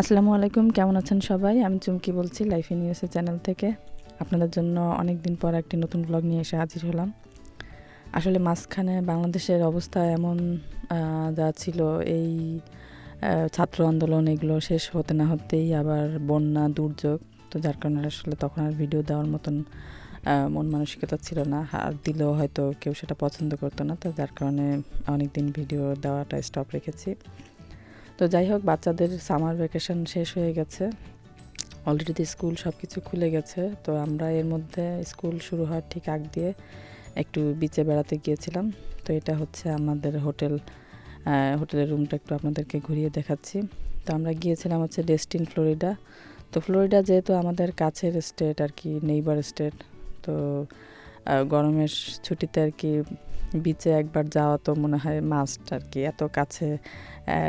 আসসালামু আলাইকুম, কেমন আছেন সবাই? আমি চুমকি বলছি লাইফ ইন ইউএসএ চ্যানেল থেকে। আপনাদের জন্য অনেক দিন পর একটি নতুন ব্লগ নিয়ে এসে হাজির হলাম। আসলে মাঝখানে বাংলাদেশের অবস্থা এমন যা ছিল, এই ছাত্র আন্দোলন এগুলো শেষ হতে না হতেই আবার বন্যা, দুর্যোগ। তো যার কারণে আসলে তখন আর ভিডিও দেওয়ার মতন মন মানসিকতা ছিল না। আর দিলেও হয়তো কেউ সেটা পছন্দ করতো না। তো যার কারণে অনেক দিন ভিডিও দেওয়াটা স্টপ রেখেছি। তো যাই হোক, বাচ্চাদের সামার ভ্যাকেশন শেষ হয়ে গেছে। অলরেডি স্কুল সব কিছু খুলে গেছে। তো আমরা এর মধ্যে স্কুল শুরু হওয়ার ঠিক আগ দিয়ে একটু বিচে বেড়াতে গিয়েছিলাম। তো এটা হচ্ছে আমাদের হোটেল হোটেলের রুমটা একটু আপনাদেরকে ঘুরিয়ে দেখাচ্ছি। তো আমরা গিয়েছিলাম হচ্ছে ডেস্টিন ফ্লোরিডা তো ফ্লোরিডা যেহেতু আমাদের কাছের স্টেট আর কি নেইবার স্টেট তো গরমের ছুটিতে আর কি বিচে একবার যাওয়া তো মনে হয় মাস্ট আর কি এত কাছে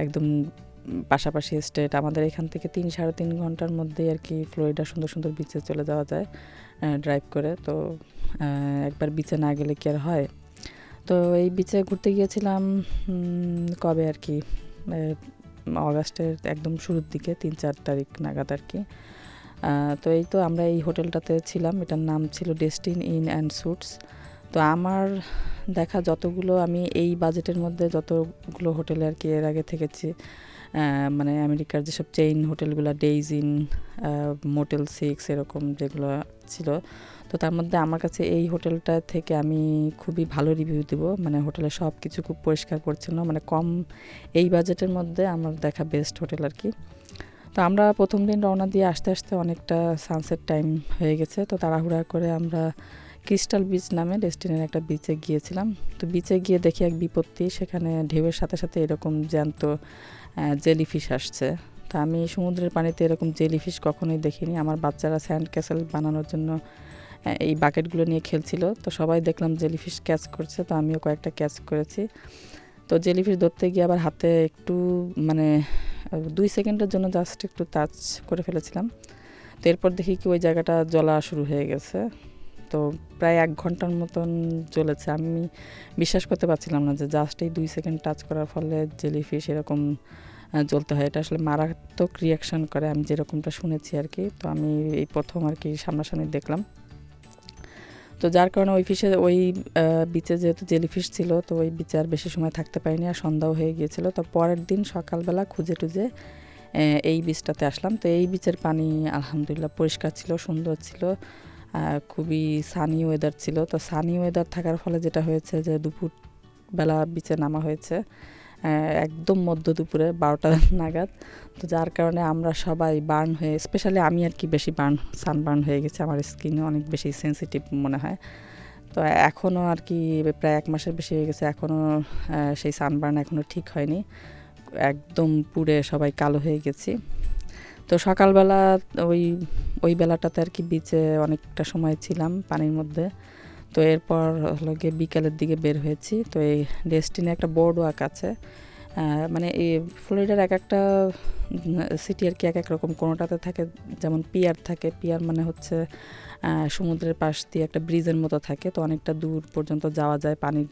একদম পাশাপাশি স্টেট আমাদের এখান থেকে তিন সাড়ে তিন ঘণ্টার মধ্যেই আর কি ফ্লোরিডা সুন্দর সুন্দর বিচে চলে যাওয়া যায় ড্রাইভ করে। তো একবার বিচে না গেলে কি আর হয়? তো এই বিচে ঘুরতে গিয়েছিলাম কবে আর কি অগাস্টের একদম শুরুর দিকে, তিন চার তারিখ নাগাদ আর কি তো এই তো আমরা এই হোটেলটাতে ছিলাম। এটার নাম ছিল ডেস্টিন ইন অ্যান্ড স্যুটস তো আমার দেখা যতগুলো আমি এই বাজেটের মধ্যে যতগুলো হোটেলে আর কি এর আগে থেকেছি মানে আমেরিকার যেসব চেইন হোটেলগুলো ডেইজ ইন মোটেল সিক্স এরকম যেগুলো ছিল, তো তার মধ্যে আমার কাছে এই হোটেলটা থেকে আমি খুবই ভালো রিভিউ দিব। মানে হোটেলে সব কিছু খুব পরিষ্কার, পরিচ্ছন্ন মানে কম এই বাজেটের মধ্যে আমার দেখা বেস্ট হোটেল আর কি। তো আমরা প্রথম দিন রওনা দিয়ে আসতে আসতে অনেকটা সানসেট টাইম হয়ে গেছে, তো তাড়াহুড়া করে আমরা ক্রিস্টাল বিচ নামে ডেস্টিনের একটা বিচে গিয়েছিলাম। তো বিচে গিয়ে দেখি এক বিপত্তি, সেখানে ঢেউয়ের সাথে সাথে এরকম জ্যান্ত জেলিফিশ আসছে। তা আমি সমুদ্রের পানিতে এরকম জেলিফিশ কখনোই দেখিনি। আমার বাচ্চারা স্যান্ড ক্যাসেল বানানোর জন্য এই বাকেটগুলো নিয়ে খেলছিল। তো সবাই দেখলাম জেলিফিশ ক্যাচ করছে, তো আমিও কয়েকটা ক্যাচ করেছি। তো জেলিফিশ ধরতে গিয়ে আবার হাতে একটু মানে দুই সেকেন্ডের জন্য জাস্ট একটু টাচ করে ফেলেছিলাম। তো এরপর দেখি কি ওই জায়গাটা জ্বলা শুরু হয়ে গেছে। তো প্রায় এক ঘণ্টার মতন জ্বলেছে আমি বিশ্বাস করতে পারছিলাম না যে জাস্ট এই দুই সেকেন্ড টাচ করার ফলে জেলিফিশ এরকম জ্বলতে হয়। এটা আসলে মারাত্মক রিয়াকশন করে আমি যেরকমটা শুনেছি আর কি তো আমি এই প্রথম আর কি সামনাসামনি দেখলাম। তো যার কারণে ওই ফিশে ওই বিচে যেহেতু জেলিফিশ ছিল, তো ওই বিচে আর বেশি সময় থাকতে পারিনি আর সন্ধ্যাও হয়ে গিয়েছিল। তো পরের দিন সকালবেলা খুঁজে টুজে এই বিচটাতে আসলাম। তো এই বিচের পানি আলহামদুলিল্লাহ পরিষ্কার ছিল, সুন্দর ছিল। খুবই সানি ওয়েদার ছিল। তো সানি ওয়েদার থাকার ফলে যেটা হয়েছে যে দুপুর বেলা বিচে নামা হয়েছে একদম মধ্য দুপুরে বারোটা নাগাদ। তো যার কারণে আমরা সবাই বার্ন হয়ে স্পেশালি আমি আর কি বেশি বার্ন সানবার্ন হয়ে গেছে। আমার স্কিনে অনেক বেশি সেন্সিটিভ মনে হয়। তো এখনও আর কি প্রায় এক মাসের বেশি হয়ে গেছে এখনও সেই সানবার্ন এখনও ঠিক হয়নি। একদম পুড়ে সবাই কালো হয়ে গেছি। তো সকালবেলা ওই ওই বেলাটাতে আর কি বিচে অনেকটা সময় ছিলাম পানির মধ্যে। তো এরপর হলো গিয়ে বিকালের দিকে বের হয়েছি। তো এই ডেস্টিনে একটা বোর্ড ওয়াক আছে। মানে এই ফ্লোরিডার এক একটা সিটি আর কি এক এক রকম। কোনোটাতে থাকে যেমন পিয়ার থাকে। পিয়ার মানে হচ্ছে সমুদ্রের পাশ দিয়ে একটা ব্রিজের মতো থাকে। তো অনেকটা দূর পর্যন্ত যাওয়া যায় পানির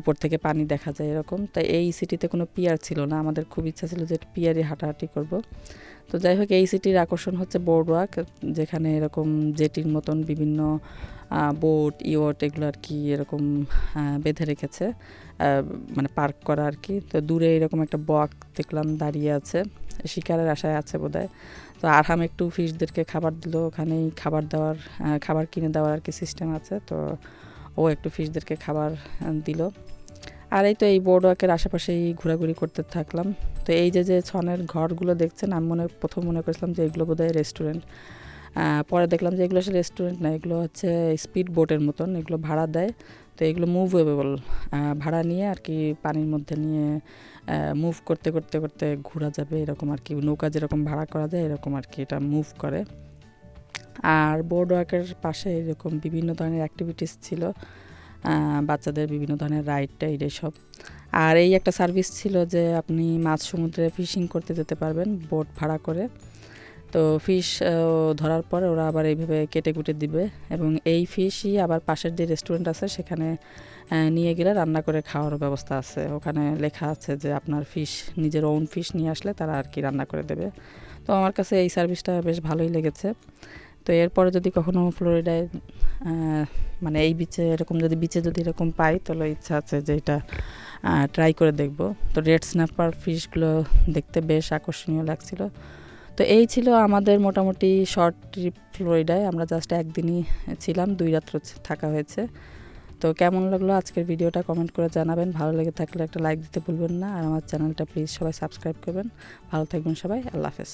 উপর থেকে পানি দেখা যায় এরকম। তাই এই সিটিতে কোনো পিয়ার ছিল না। আমাদের খুব ইচ্ছা ছিল যে পিয়ারে হাঁটাহাঁটি করব। তো যাই হোক, এই সিটির আকর্ষণ হচ্ছে বোর্ড ওয়াক যেখানে এরকম জেটির মতন বিভিন্ন বোট ইয়ট এগুলো আর কি এরকম বেঁধে রেখেছে। মানে পার্ক করা আর কি। তো দূরে এরকম একটা বক দেখলাম দাঁড়িয়ে আছে। শিকারের আশায় আছে বোধহয়। তো আরহাম একটু ফিশদেরকে খাবার দিল। ওখানেই খাবার দেওয়ার খাবার কিনে দেওয়ার আর কি সিস্টেম আছে। তো ও একটু ফিশদেরকে খাবার দিল। আর এই তো এই বোর্ড ওয়াকের আশেপাশেই ঘোরাঘুরি করতে থাকলাম। তো এই যে যে ছনের ঘরগুলো দেখছেন, আমি মনে, প্রথম মনে করেছিলাম যে এগুলো বোধহয় রেস্টুরেন্ট। পরে দেখলাম যে এগুলো আসলে রেস্টুরেন্ট না, এগুলো হচ্ছে স্পিড বোটের মতন, এগুলো ভাড়া দেয়। তো এগুলো মুভেবল ভাড়া নিয়ে আর কি পানির মধ্যে নিয়ে মুভ করতে করতে করতে ঘোরা যাবে, এরকম আর কি। নৌকা যেরকম ভাড়া করা যায়, এরকম আর কি এটা মুভ করে। আর বোর্ড ওয়ার্কের পাশে এরকম বিভিন্ন ধরনের অ্যাক্টিভিটিস ছিল বাচ্চাদের বিভিন্ন ধরনের রাইড টাইড এসব। আর এই একটা সার্ভিস ছিল যে আপনি মাছ সমুদ্রে ফিশিং করতে যেতে পারবেন বোট ভাড়া করে। তো ফিশ ধরার পর ওরা আবার এইভাবে কেটে কুটে দিবে এবং এই ফিশই আবার পাশের যে রেস্টুরেন্ট আছে সেখানে নিয়ে গেলে রান্না করে খাওয়ার ব্যবস্থা আছে। ওখানে লেখা আছে যে আপনার ফিশ নিজের ওন ফিশ নিয়ে আসলে তারা আর কি রান্না করে দেবে। তো তো আমার কাছে এই সার্ভিসটা বেশ ভালোই লেগেছে। তো এরপরে যদি কখনো ফ্লোরিডায় মানে এই বিচে এরকম যদি বিচে যদি এরকম পাই, তাহলে ইচ্ছা আছে যে এটা ট্রাই করে দেখব। তো রেড স্ন্যাপার ফিশগুলো দেখতে বেশ আকর্ষণীয় লাগছিল। তো এই ছিল আমাদের মোটামুটি শর্ট ট্রিপ ফ্লোরিডায়। আমরা জাস্ট একদিনই ছিলাম, দুই রাত্র থাকা হয়েছে। তো কেমন লাগল আজকের ভিডিওটা কমেন্ট করে জানাবেন। ভালো লেগে থাকলে একটা লাইক দিতে ভুলবেন না। আর আমার চ্যানেলটা প্লিজ সবাই সাবস্ক্রাইব করবেন। ভালো থাকবেন সবাই। আল্লাহ হাফেজ।